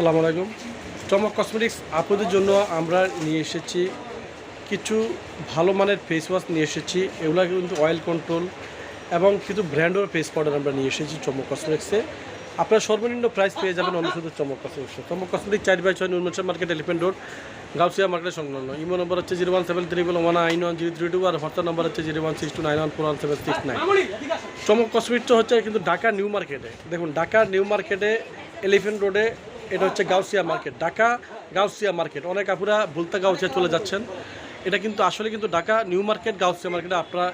আসসালামু আলাইকুম। চমক কসমেটিক্স আপনাদের জন্য আমরা নিয়ে এসেছি কিছু ভালো মানের ফেস ওয়াশ নিয়ে এসেছি। এগুলো কিন্তু অয়েল কন্ট্রোল এবং কিছু ব্র্যান্ডের ফেস পাউডার আমরা নিয়ে এসেছি চমক কসমেটিক্সে আপনার সর্বনিম্ন প্রাইস পেয়ে যাবেন অন্য চমক কসমেটিক্সে চমক কসমেটিক চার বাই ছয় নির্মাণ মার্কেট এলিফেন্ট রোড গাউসিয়া মার্কেটের সংলগ্ন। ইমো নম্বর হচ্ছে zero one seven three one nine one zero three two আর হোয়াটসঅ্যাপ নম্বর হচ্ছে zero one six two nine one four one seven six nine. Chomok কসমেটিক্সটা হচ্ছে কিন্তু Dhaka new মার্কেটে। দেখুন, ঢাকা নিউ মার্কেটে elephant রোডে এটা হচ্ছে গাউসিয়া মার্কেট, ঢাকা গাউসিয়া মার্কেট। অনেক আপুরা বলতে গাউসিয়া চলে যাচ্ছেন। এটা কিন্তু, আসলে কিন্তু ঢাকা নিউ মার্কেট, গাউসিয়া মার্কেটে আপনারা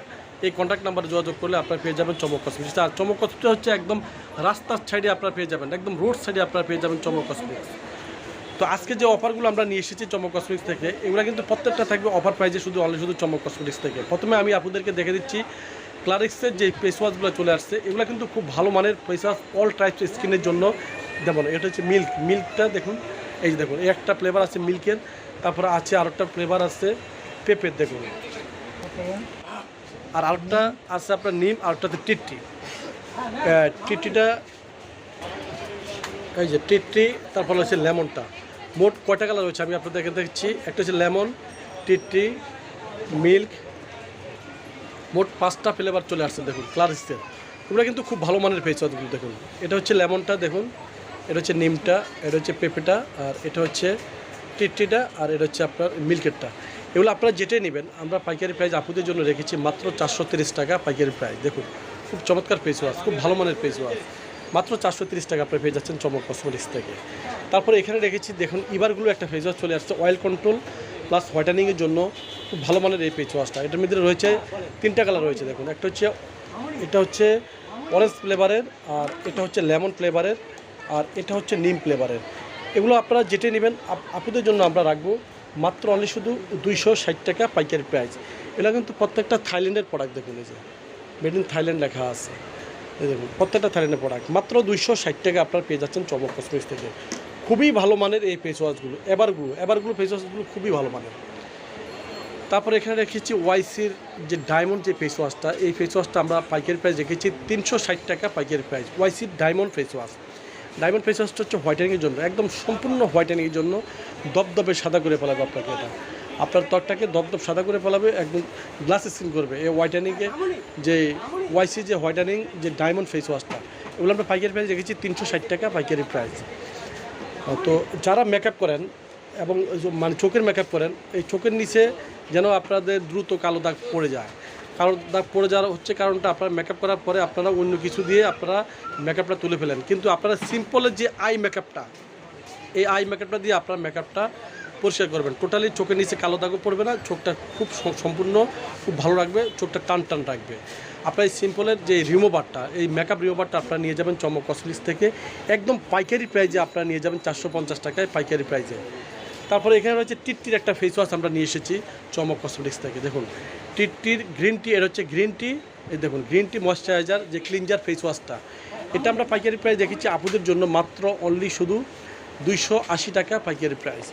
এই কন্ট্যাক্ট নাম্বারে যোগাযোগ করলে আপনারা পেয়ে যাবেন চমক কসমেটিক্স আর চমক কসমেটিক্স হচ্ছে একদম রাস্তার সাইডে আপনারা পেয়ে যাবেন, একদম রোড সাইডে আপনারা পেয়ে যাবেন চমক কসমেটিক্স তো আজকে যে অফারগুলো আমরা নিয়ে এসেছি চমক কসমেটিক্স থেকে, এগুলো কিন্তু প্রত্যেকটা থাকবে অফার প্রাইজে শুধু অনলি শুধু চমক কসমেটিক্স থেকে। প্রথমে আমি আপনাদেরকে দেখে দিচ্ছি ক্লারিক্সের যে ফেস ওয়াশগুলো চলে আসছে, এগুলো কিন্তু খুব ভালো মানের ফেস ওয়াশ অল টাইপস স্কিনের জন্য। যেমন এটা হচ্ছে মিল্ক মিল্কটা দেখুন, এই যে দেখুন একটা ফ্লেভার আছে মিল্কের তারপরে আছে আর একটা ফ্লেভার আছে পেঁপের দেখুন। আর আরেকটা আছে আপনার নিম, আর একটা হচ্ছে টিট্টি। টিট্টিটা, এই যে টিট্টি, তারপর হচ্ছে লেমনটা। মোট কয়টা কালার রয়েছে? আমি আপনাদেরকে দেখছি, একটা হচ্ছে লেমন, টিট্টি মিল্ক মোট পাঁচটা ফ্লেভার চলে আসছে, দেখুন ক্লারিক্সের এগুলো কিন্তু খুব ভালো মানের ওয়াশগুলো দেখুন। এটা হচ্ছে লেমনটা, দেখুন। এটা হচ্ছে নিমটা, এটা হচ্ছে পেঁপেটা, আর এটা হচ্ছে টিট্টিটা, আর এটা হচ্ছে আপনার মিল্কেরটা। এগুলো আপনারা যেটাই নেবেন, আমরা পাইকারি প্রাইস আপুদের জন্য রেখেছি মাত্র চারশো টাকা পাইকারি প্রাইস দেখুন, খুব চমৎকার ফেস ওয়াশ, খুব ভালো মানের ফেস ওয়াশ। মাত্র চারশো টাকা আপনি পেয়ে যাচ্ছেন চমক কসমেটিক্স থেকে। তারপরে এখানে রেখেছি, দেখুন ইবারগুলো একটা ফেস ওয়াশ চলে আসছে অয়েল কন্ট্রোল প্লাস হোয়াইটেনিংয়ের জন্য খুব ভালো মানের এই ফেস ওয়াশটা। এটার মধ্যে রয়েছে তিনটা কালার রয়েছে, দেখুন। একটা হচ্ছে, এটা হচ্ছে অরেঞ্জ ফ্লেভারের আর এটা হচ্ছে লেমন ফ্লেভারের আর এটা হচ্ছে নিম ফ্লেভারের এগুলো আপনারা যেটা নেবেন, আপ- আপনাদের জন্য আমরা রাখব মাত্র অনলি শুধু দুইশো ষাট টাকা পাইকারি প্রাইস এগুলো কিন্তু প্রত্যেকটা থাইল্যান্ডের প্রোডাক্ট দেখুন এই যে। মেড ইন থাইল্যান্ড লেখা আছে। এই দেখুন, প্রত্যেকটা থাইল্যান্ডের প্রোডাক্ট মাত্র দুইশো ষাট টাকা আপনারা পেয়ে যাচ্ছেন চমক কসমেটিক্স থেকে। খুবই ভালো মানের এই ফেস ওয়াশগুলো এবারগুলো এবারগুলো ফেস ওয়াশগুলো খুবই ভালো মানের। তারপরে এখানে রেখেছি ওয়াইসির যে ডায়মন্ড যে ফেস ওয়াশটা এই ফেস ওয়াশটা আমরা পাইকারি প্রাইস রেখেছি তিনশো ষাট টাকা পাইকারি price ওয়াইসির diamond face wash diamond face ওয়াশটা হচ্ছে হোয়াইটেনিংয়ের জন্য, একদম সম্পূর্ণ হোয়াইটেনিংয়ের জন্য দপদপে সাদা করে ফেলাবে আপনাকে এটা। আপনার ত্বকটাকে দপদপ সাদা করে ফেলাবে, একদম গ্লাস স্কিন করবে। এই হোয়াইটেনিংয়ে যে ওয়াইসি যে হোয়াইটেনিং যে ডায়মন্ড ফেস ওয়াশটা এগুলো আমরা পাইকারি প্রাইস রেখেছি তিনশো ষাট টাকা পাইকারি প্রাইস তো যারা মেকআপ করেন এবং মানে চোখের মেকআপ করেন, এই চোখের নিচে যেন আপনাদের দ্রুত কালো দাগ পড়ে যায়। কালো দাগ পড়ে যাওয়ার হচ্ছে কারণটা আপনারা মেকআপ করার পরে আপনারা অন্য কিছু দিয়ে আপনারা মেকআপটা তুলে ফেলেন। কিন্তু আপনারা সিম্পলের যে আই মেকআপটা এই আই মেকআপটা দিয়ে আপনারা মেকআপটা পরিষ্কার করবেন। টোটালি চোখের নিচে কালো দাগও পড়বে না, চোখটা খুব সম্পূর্ণ খুব ভালো রাখবে, চোখটা টান টান রাখবে। আপনার এই সিম্পলের যে রিমোভারটা এই মেকআপ রিমোভারটা আপনারা নিয়ে যাবেন চমক কসমেটিক্স থেকে। একদম পাইকারি প্রাইজে আপনারা নিয়ে যাবেন চারশো পঞ্চাশ টাকায় পাইকারি প্রাইজে তারপরে এখানে রয়েছে টিটটির একটা ফেস ওয়াশ আমরা নিয়ে এসেছি চমক কসমেটিক্স থেকে। দেখুন, টিটটির গ্রিন টি এর হচ্ছে গ্রিন টি এই দেখুন গ্রিন টি ময়শ্চারাইজার যে ক্লিনজার ফেস ওয়াশটা এটা আমরা পাইকারি প্রাইস দেখেছি আপুদের জন্য মাত্র অনলি শুধু দুইশো আশি টাকা পাইকারি প্রাইস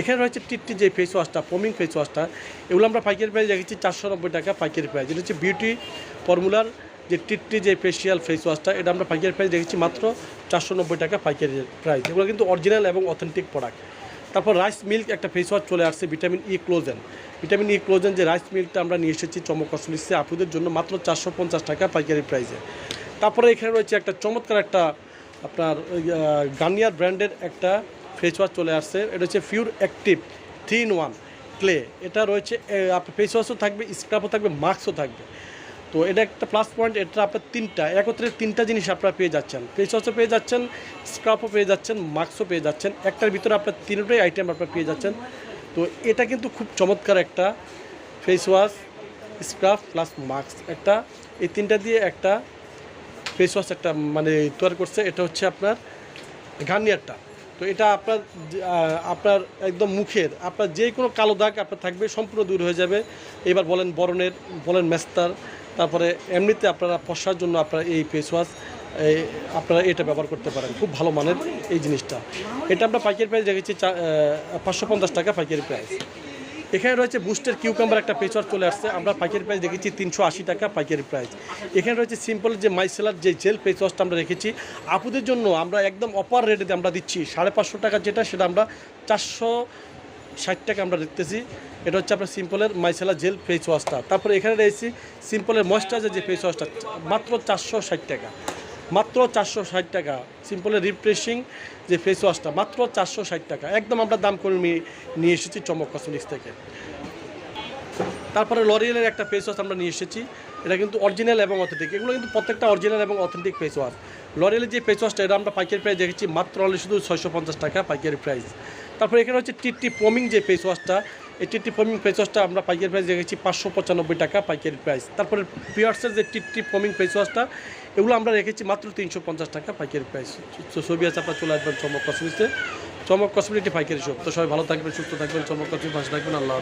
এখানে রয়েছে টিটটি যে ফেস ওয়াশটা পমিং ফেস ওয়াশটা এগুলো আমরা পাইকারি প্রাইস দেখেছি চারশো নব্বই টাকা পাইকারি প্রাইস এটা হচ্ছে বিউটি ফর্মুলার যে টিটটি যে ফেসিয়াল ফেস ওয়াশটা এটা আমরা পাইকারি প্রাইস দেখেছি মাত্র চারশো নব্বই টাকা পাইকারি প্রাইস এগুলো কিন্তু অরিজিনাল এবং অথেন্টিক প্রোডাক্ট তারপর রাইস মিল্ক একটা ফেস ওয়াশ চলে আসছে ভিটামিন ই ক্লোজেন ভিটামিন ই ক্লোজেন যে রাইস মিল্কটা আমরা নিয়ে এসেছি চমক কসমেটিক্সে আপুদের জন্য মাত্র চারশো পঞ্চাশ টাকা পাইকারি প্রাইসে তারপরে এখানে রয়েছে একটা চমৎকার একটা আপনার গার্নিয়ার ব্র্যান্ডের একটা ফেস ওয়াশ চলে আসছে। এটা হচ্ছে pure active three in one clay এটা রয়েছে আপনার ফেস ওয়াশও থাকবে স্ক্রাবও থাকবে মাস্কও থাকবে। তো এটা একটা প্লাস পয়েন্ট এটা আপনার তিনটা, একত্রে তিনটা জিনিস আপনারা পেয়ে যাচ্ছেন। ফেস ওয়াশও পেয়ে যাচ্ছেন স্ক্রাবও পেয়ে যাচ্ছেন মাস্কও পেয়ে যাচ্ছেন। একটার ভিতরে আপনার তিনটাই আইটেম আপনারা পেয়ে যাচ্ছেন। তো এটা কিন্তু খুব চমৎকার একটা face wash scrub plus mask একটা, এই তিনটা দিয়ে একটা ফেস ওয়াশ একটা মানে তৈরি করছে। এটা হচ্ছে আপনার গার্নিয়ারটা তো এটা আপনার আপনার একদম মুখের, আপনার যে কোনো কালো দাগ আপনার থাকবে, সম্পূর্ণ দূর হয়ে যাবে। এবার বলেন বরণের, বলেন মেস্তার তারপরে এমনিতে আপনারা ফসার জন্য আপনারা এই ফেস ওয়াশ আপনারা এটা ব্যবহার করতে পারেন। খুব ভালো মানের এই জিনিসটা। এটা আমরা পাইকারি প্রাইস রেখেছি চা- পাঁচশো পঞ্চাশ টাকা পাইকারি প্রাইস এখানে রয়েছে বুস্টের কিউকাম্বার একটা পেচর চলে আসছে। আমরা পাইকারি প্রাইস দেখেছি তিনশো আশি টাকা পাইকারি প্রাইস এখানে রয়েছে সিম্পল যে মাইসেলার যে জেল ফেস ওয়াশটা আমরা রেখেছি। আপুদের জন্য আমরা একদম অপার রেটে আমরা দিচ্ছি। সাড়ে পাঁচশো টাকা যেটা, সেটা আমরা চারশো ষাট টাকা আমরা দেখতেছি। এটা হচ্ছে আপনার সিম্পলের মাইসেলা জেল ফেস ওয়াশটা তারপরে এখানে রয়েছে সিম্পলের ময়েশ্চারাইজার যে ফেস ওয়াশটা মাত্র চারশো ষাট টাকা। মাত্র চারশো ষাট টাকা। সিম্পলের রিফ্রেশিং যে ফেস ওয়াশটা মাত্র চারশো ষাট টাকা। একদম আমরা দাম করে নিয়ে- এসেছি চমক কসমেটিক্স থেকে। তারপরে লরিয়েলের একটা ফেস ওয়াশ আমরা নিয়ে এসেছি। এটা কিন্তু অরিজিনাল এবং অথেন্টিক এগুলো কিন্তু প্রত্যেকটা অরিজিনাল এবং অথেন্টিক ফেস ওয়াশ লরিয়েলের যে ফেস ওয়াশটা এটা আমরা পাইকারি প্রাইস দেখেছি, মাত্র অনলি শুধু ছয়শো পঞ্চাশ টাকা পাইকারি প্রাইস তারপরে এখানে হচ্ছে টিটি পমিং যে ফেস ওয়াশটা এই টিটি পমিং ফেস ওয়াশটা আমরা পাইকারি প্রাইস দেখেছি পাঁচশো পঁচানব্বই টাকা পাইকারি প্রাইস তারপরে পিয়ার্সের যে টিটি পমিং ফেস ওয়াশটা এগুলো আমরা রেখেছি মাত্র তিনশো পঞ্চাশ টাকা পাইকারি প্রাইস তো ছবি আছে আপনার চলে আসবেন চমক কসমিক্সে চমক কসমিটি পাইকারি শপ তো সবাই ভালো থাকবেন, সুস্থ থাকবেন, চমক কসমিক ভাষা থাকবেন। আল্লাহ